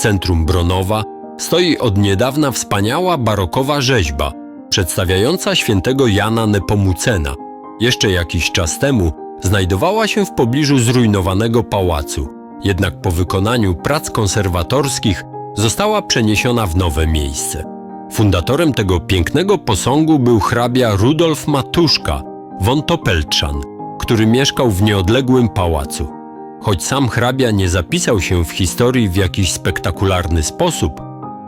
centrum Bronowa stoi od niedawna wspaniała barokowa rzeźba przedstawiająca świętego Jana Nepomucena. Jeszcze jakiś czas temu znajdowała się w pobliżu zrujnowanego pałacu, jednak po wykonaniu prac konserwatorskich została przeniesiona w nowe miejsce. Fundatorem tego pięknego posągu był hrabia Rudolf Matuszka, von Topeltrzan, który mieszkał w nieodległym pałacu. Choć sam hrabia nie zapisał się w historii w jakiś spektakularny sposób,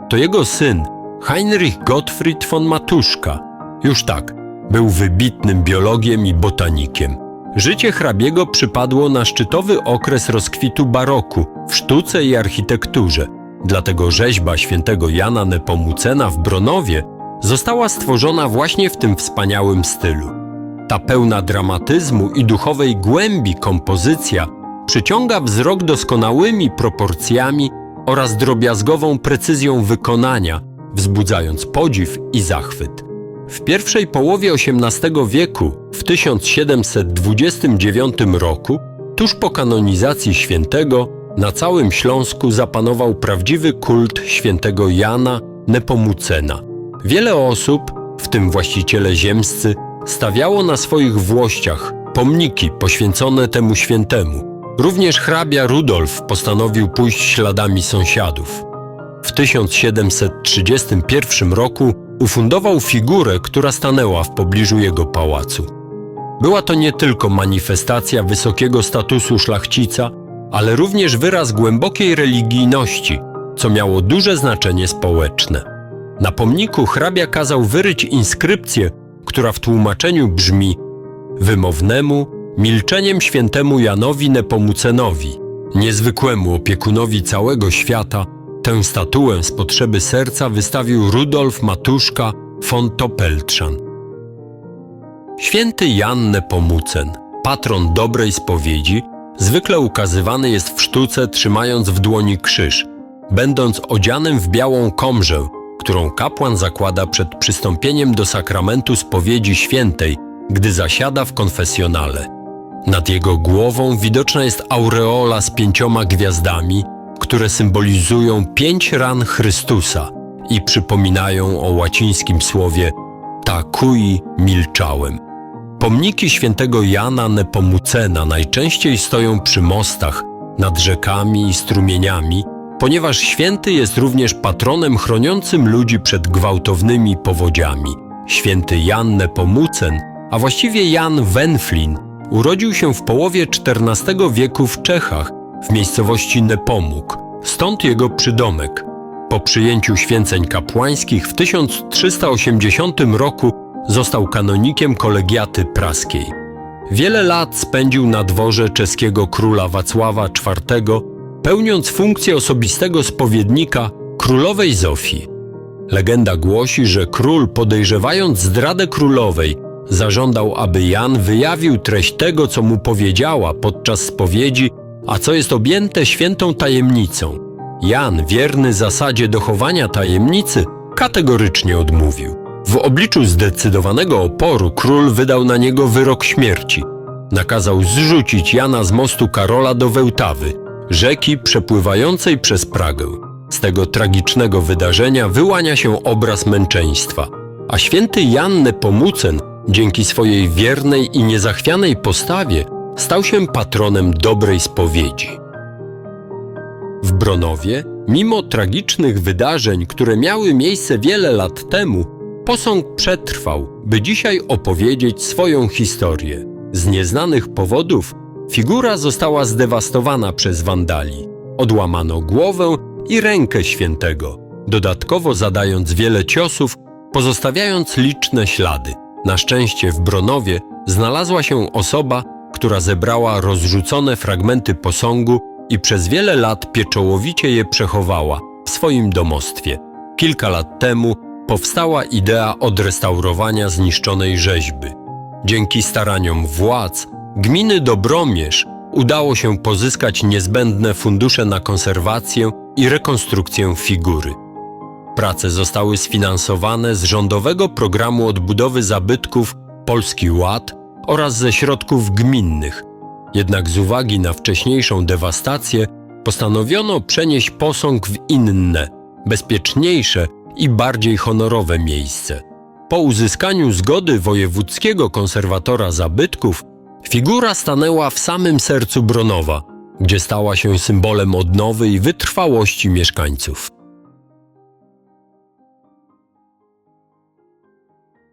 to jego syn, Heinrich Gottfried von Matuszka, już tak, był wybitnym biologiem i botanikiem. Życie hrabiego przypadło na szczytowy okres rozkwitu baroku w sztuce i architekturze. Dlatego rzeźba świętego Jana Nepomucena w Bronowie została stworzona właśnie w tym wspaniałym stylu. Ta pełna dramatyzmu i duchowej głębi kompozycja przyciąga wzrok doskonałymi proporcjami oraz drobiazgową precyzją wykonania, wzbudzając podziw i zachwyt. W pierwszej połowie XVIII wieku, w 1729 roku, tuż po kanonizacji świętego, na całym Śląsku zapanował prawdziwy kult świętego Jana Nepomucena. Wiele osób, w tym właściciele ziemscy, stawiało na swoich włościach pomniki poświęcone temu świętemu. Również hrabia Rudolf postanowił pójść śladami sąsiadów. W 1731 roku ufundował figurę, która stanęła w pobliżu jego pałacu. Była to nie tylko manifestacja wysokiego statusu szlachcica, ale również wyraz głębokiej religijności, co miało duże znaczenie społeczne. Na pomniku hrabia kazał wyryć inskrypcję, która w tłumaczeniu brzmi wymownemu, milczeniem świętemu Janowi Nepomucenowi, niezwykłemu opiekunowi całego świata, tę statuę z potrzeby serca wystawił Rudolf Matuszka von Topeltrzan. Święty Jan Nepomucen, patron dobrej spowiedzi, zwykle ukazywany jest w sztuce trzymając w dłoni krzyż, będąc odzianym w białą komrzę, którą kapłan zakłada przed przystąpieniem do sakramentu spowiedzi świętej, gdy zasiada w konfesjonale. Nad jego głową widoczna jest aureola z pięcioma gwiazdami, które symbolizują pięć ran Chrystusa i przypominają o łacińskim słowie ta cui milczałem. Pomniki świętego Jana Nepomucena najczęściej stoją przy mostach, nad rzekami i strumieniami, ponieważ święty jest również patronem chroniącym ludzi przed gwałtownymi powodziami. Święty Jan Nepomucen, a właściwie Jan Wenflin, urodził się w połowie XIV wieku w Czechach, w miejscowości Nepomuk, stąd jego przydomek. Po przyjęciu święceń kapłańskich w 1380 roku został kanonikiem kolegiaty praskiej. Wiele lat spędził na dworze czeskiego króla Wacława IV, pełniąc funkcję osobistego spowiednika królowej Zofii. Legenda głosi, że król podejrzewając zdradę królowej, zażądał, aby Jan wyjawił treść tego, co mu powiedziała podczas spowiedzi, a co jest objęte świętą tajemnicą. Jan, wierny zasadzie dochowania tajemnicy, kategorycznie odmówił. W obliczu zdecydowanego oporu król wydał na niego wyrok śmierci. Nakazał zrzucić Jana z mostu Karola do Wełtawy, rzeki przepływającej przez Pragę. Z tego tragicznego wydarzenia wyłania się obraz męczeństwa, a święty Jan Nepomucen dzięki swojej wiernej i niezachwianej postawie stał się patronem dobrej spowiedzi. W Bronowie, mimo tragicznych wydarzeń, które miały miejsce wiele lat temu, posąg przetrwał, by dzisiaj opowiedzieć swoją historię. Z nieznanych powodów figura została zdewastowana przez wandali. Odłamano głowę i rękę świętego, dodatkowo zadając wiele ciosów, pozostawiając liczne ślady. Na szczęście w Bronowie znalazła się osoba, która zebrała rozrzucone fragmenty posągu i przez wiele lat pieczołowicie je przechowała w swoim domostwie. Kilka lat temu powstała idea odrestaurowania zniszczonej rzeźby. Dzięki staraniom władz gminy Dobromierz udało się pozyskać niezbędne fundusze na konserwację i rekonstrukcję figury. Prace zostały sfinansowane z rządowego programu odbudowy zabytków Polski Ład oraz ze środków gminnych. Jednak z uwagi na wcześniejszą dewastację postanowiono przenieść posąg w inne, bezpieczniejsze i bardziej honorowe miejsce. Po uzyskaniu zgody wojewódzkiego konserwatora zabytków, figura stanęła w samym sercu Bronowa, gdzie stała się symbolem odnowy i wytrwałości mieszkańców.